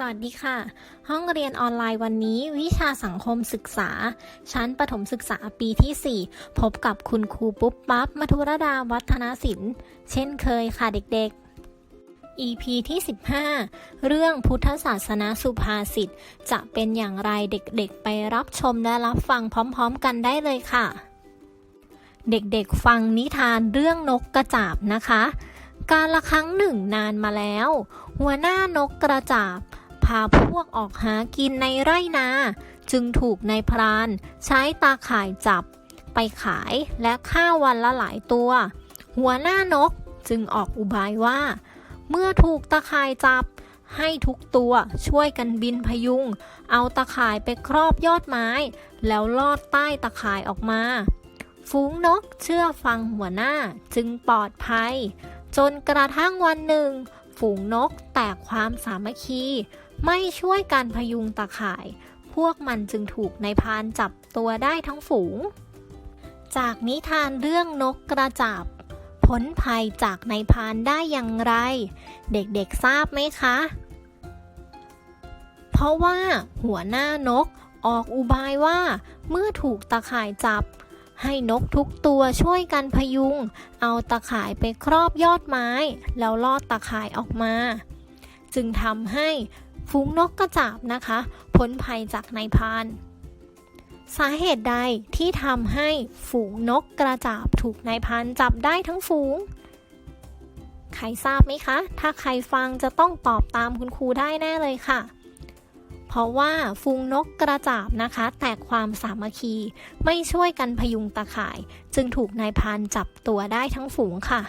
สวัสดีค่ะ ห้องเรียนออนไลน์วันนี้ วิชาสังคมศึกษา ชั้นประถมศึกษาปีที่ 4 พบกับคุณครูปุ๊บปั๊บมัทุรดาวัฒนศิลป์ เช่นเคยค่ะเด็กๆ EP ที่ 15 เรื่องพุทธศาสนาสุภาษิตจะเป็นอย่างไรเด็กๆ ไปรับชมและรับฟังพร้อมๆกันได้เลยค่ะ เด็กๆฟังนิทานเรื่องนกกระจาบนะคะการละครั้งหนึ่งนานมาแล้ว หัวหน้านกกระจาบ พาพวกออกหากินในไร่นา จึงถูกนายพราน ใช้ตาข่ายจับ ไปขายและฆ่าวันละหลายตัว หัวหน้านกจึงออกอุบายว่า เมื่อถูกตาข่ายจับ ให้ทุกตัวช่วยกันบินพยุง เอาตาข่ายไปครอบยอดไม้ แล้วลอดใต้ตาข่ายออกมา ฝูงนกเชื่อฟังหัวหน้าจึงปลอดภัย จนกระทั่งวันหนึ่ง ฝูงนกแตกความสามัคคี ไม่ช่วยกันพยุงตาข่าย พวกมันจึงถูกนายพานจับตัวได้ทั้งฝูง จากนิทานเรื่องนกกระจาบพ้นภัยจากนายพานได้อย่างไร เด็กๆทราบไหมคะ เพราะว่าหัวหน้านกออกอุบายว่า เมื่อถูกตาข่ายจับ ให้นกทุกตัวช่วยกันพยุง เอาตาข่ายไปครอบยอดไม้ แล้วลอดตาข่ายออกมา จึงทำให้ ฝูงนกกระจาบนะคะพ้นภัยจากนายพราน สาเหตุใดที่ทำให้ฝูงนกกระจาบถูกนายพรานจับได้ทั้งฝูง ใครทราบไหมคะ ถ้าใครฟังจะต้องตอบตามคุณครูได้แน่เลยค่ะ เพราะว่าฝูงนกกระจาบนะคะ แตกความสามัคคีไม่ช่วยกันพยุงตาข่าย จึงถูกนายพรานจับตัวได้ทั้งฝูงค่ะ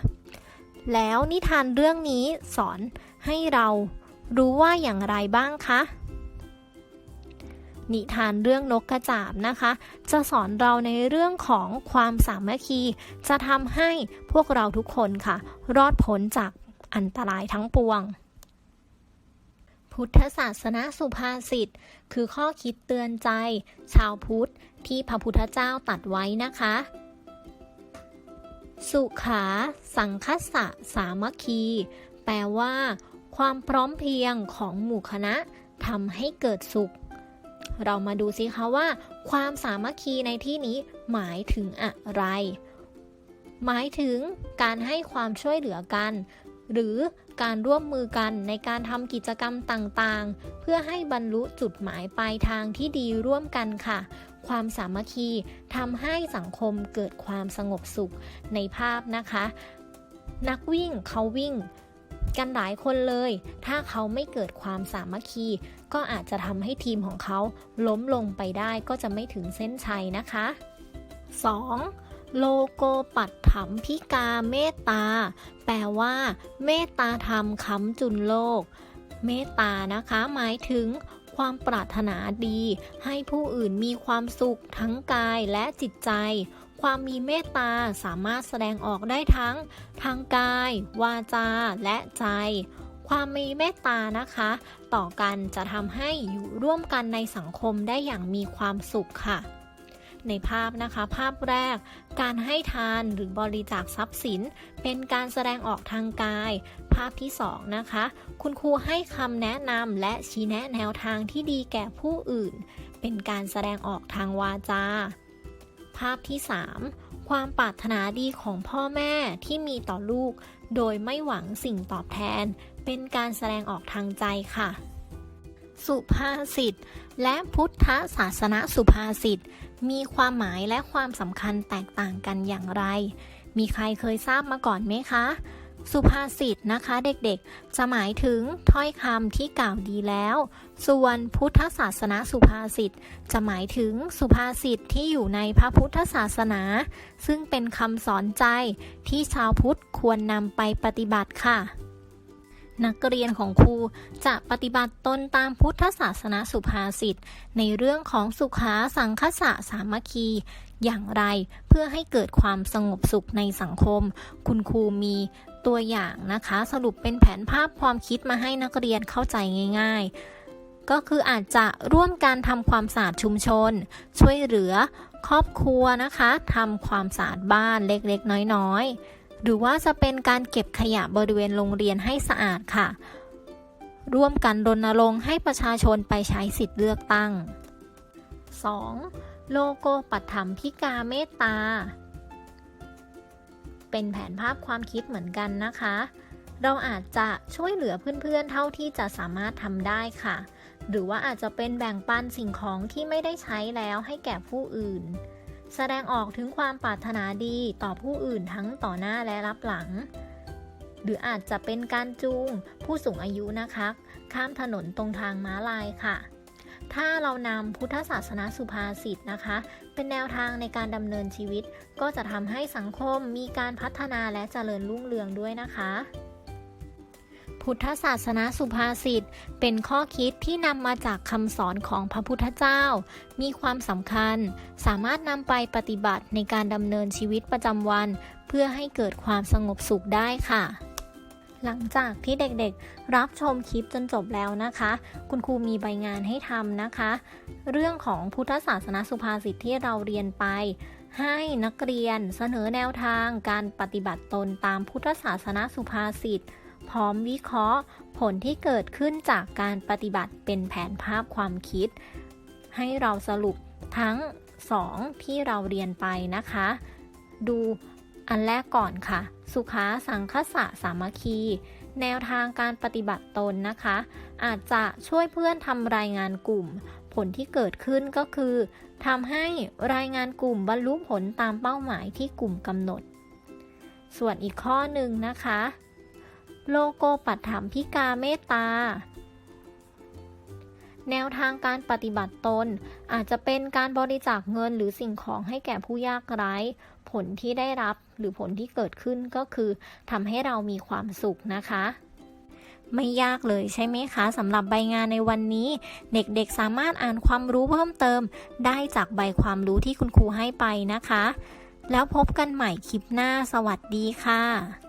แล้วนิทานเรื่องนี้สอนให้เรา รู้ว่าอย่างไรบ้างคะ นิทานเรื่องนกกระจาบนะคะ จะสอนเราในเรื่องของความสามัคคี จะทำให้พวกเราทุกคนค่ะ รอดพ้นจากอันตรายทั้งปวง พุทธศาสนาสุภาษิต คือข้อคิดเตือนใจ ชาวพุทธที่พระพุทธเจ้าตัดไว้นะคะ สุขา สังคสะ สามัคคี แปลว่า ความพร้อมเพรียงของหมู่คณะทำให้เกิดสุข เรามาดูสิคะว่า ความสามัคคีในที่นี้หมายถึงอะไร หมายถึงการให้ความช่วยเหลือกัน หรือการร่วมมือกันในการทำกิจกรรมต่างๆ เพื่อให้บรรลุจุดหมายปลายทางที่ดีร่วมกันค่ะ ความสามัคคีทำให้สังคมเกิดความสงบสุขในภาพนะคะ นักวิ่งเขาวิ่ง กันหลายคนเลย ถ้าเขาไม่เกิดความสามัคคี ก็อาจจะทำให้ทีมของเขาล้มลงไปได้ก็จะไม่ถึงเส้นชัยนะคะ 2. โลโกปัตถัมพิกาเมตตา แปลว่า เมตตาธรรมค้ำจุนโลก เมตตานะคะ หมายถึง ความปรารถนาดี ให้ผู้อื่นมีความสุขทั้งกายและจิตใจ ความมีเมตตาสามารถแสดงออกได้ทั้งทางกาย วาจา และใจ ความมีเมตตานะคะ ต่อกันจะทำให้อยู่ร่วมกันในสังคมได้อย่างมีความสุขค่ะ ในภาพนะคะ ภาพแรก การให้ทานหรือบริจาคทรัพย์สิน เป็นการแสดงออกทางกาย ภาพที่สองนะคะ คุณครูให้คำแนะนำและชี้แนะแนวทางที่ดีแก่ผู้อื่น เป็นการแสดงออกทางวาจา ภาพที่ 3 ความปรารถนาดีของพ่อแม่ที่มีต่อลูก โดยไม่หวังสิ่งตอบแทน เป็นการแสดงออกทางใจค่ะ สุภาษิตและพุทธศาสนาสุภาษิตมีความหมายและความสำคัญแตกต่างกันอย่างไร มีใครเคยทราบมาก่อนไหมคะ สุภาษิตนะคะเด็กๆจะหมายถึงถ้อยคำที่กล่าวดีแล้ว ส่วนพุทธศาสนาสุภาษิตจะหมายถึงสุภาษิตที่อยู่ในพระพุทธศาสนา ซึ่งเป็นคำสอนใจที่ชาวพุทธควรนำไปปฏิบัติค่ะนักเรียนของครูจะปฏิบัติตนตามพุทธศาสนาสุภาษิตในเรื่องของสุขาสังคสะสามัคคี อย่างไรเพื่อให้เกิดความสงบสุขในสังคม คุณครูมี ตัวอย่างนะคะ สรุปเป็นแผนภาพความคิดมาให้นักเรียนเข้าใจง่าย ๆ ก็คืออาจจะร่วมการทำความสะอาดชุมชน ช่วยเหลือครอบครัวนะคะทำความสะอาดบ้านเล็กๆ น้อยๆ หรือว่าจะเป็นการเก็บขยะบริเวณโรงเรียนให้สะอาดค่ะ ร่วมกันรณรงค์ให้ประชาชนไปใช้สิทธิ์เลือกตั้ง 2. โลโก้ปัตถมพิกาเมตตา เป็นแผนภาพความคิดเหมือนกันนะคะ เราอาจจะช่วยเหลือเพื่อนๆเท่าที่จะสามารถทำได้ค่ะ หรือว่าอาจจะเป็นแบ่งปันสิ่งของที่ไม่ได้ใช้แล้วให้แก่ผู้อื่น แสดงออกถึงความปรารถนาดีต่อผู้อื่นทั้งต่อหน้าและรับหลัง หรืออาจจะเป็นการจูงผู้สูงอายุนะคะ ข้ามถนนตรงทางม้าลายค่ะ ถ้าเรานำพุทธศาสนาสุภาษิตนะคะ เป็นแนวทางในการดำเนินชีวิต ก็จะทำให้สังคมมีการพัฒนาและเจริญรุ่งเรืองด้วยนะคะพุทธศาสนาสุภาษิตเป็นข้อคิดที่นำมาจากคำสอนของพระพุทธเจ้า มีความสำคัญ สามารถนำไปปฏิบัติในการดำเนินชีวิตประจำวัน เพื่อให้เกิดความสงบสุขได้ค่ะ หลังจากที่เด็กๆ รับชมคลิปจนจบแล้วนะคะ คุณครูมีใบงานให้ทำนะคะ เรื่องของพุทธศาสนาสุภาษิตที่เราเรียนไป ให้นักเรียนเสนอแนวทางการปฏิบัติตนตามพุทธศาสนาสุภาษิตพร้อมวิเคราะห์ ผลที่เกิดขึ้นจากการปฏิบัติเป็นแผนภาพความคิด ให้เราสรุปทั้ง 2 ที่เราเรียนไปนะคะ ดู อันแรกก่อนค่ะ สุขาสังคสะสามัคคี แนวทางการปฏิบัติตนนะคะ อาจจะช่วยเพื่อนทำรายงานกลุ่ม ผลที่เกิดขึ้นก็คือทำให้รายงานกลุ่มบรรลุผลตามเป้าหมายที่กลุ่มกำหนด ส่วนอีกข้อหนึ่งนะคะ โลโกปัตถมพิกาเมตตา แนวทางการปฏิบัติตน อาจจะเป็นการบริจาคเงินหรือสิ่งของให้แก่ผู้ยากไร้ผลที่ได้รับหรือผลที่เกิดขึ้นก็คือทำให้เรามีความสุขนะคะ ไม่ยากเลยใช่ไหมคะสำหรับใบงานในวันนี้ เด็กๆสามารถอ่านความรู้เพิ่มเติม ได้จากใบความรู้ที่คุณครูให้ไปนะคะ แล้วพบกันใหม่คลิปหน้าสวัสดีค่ะ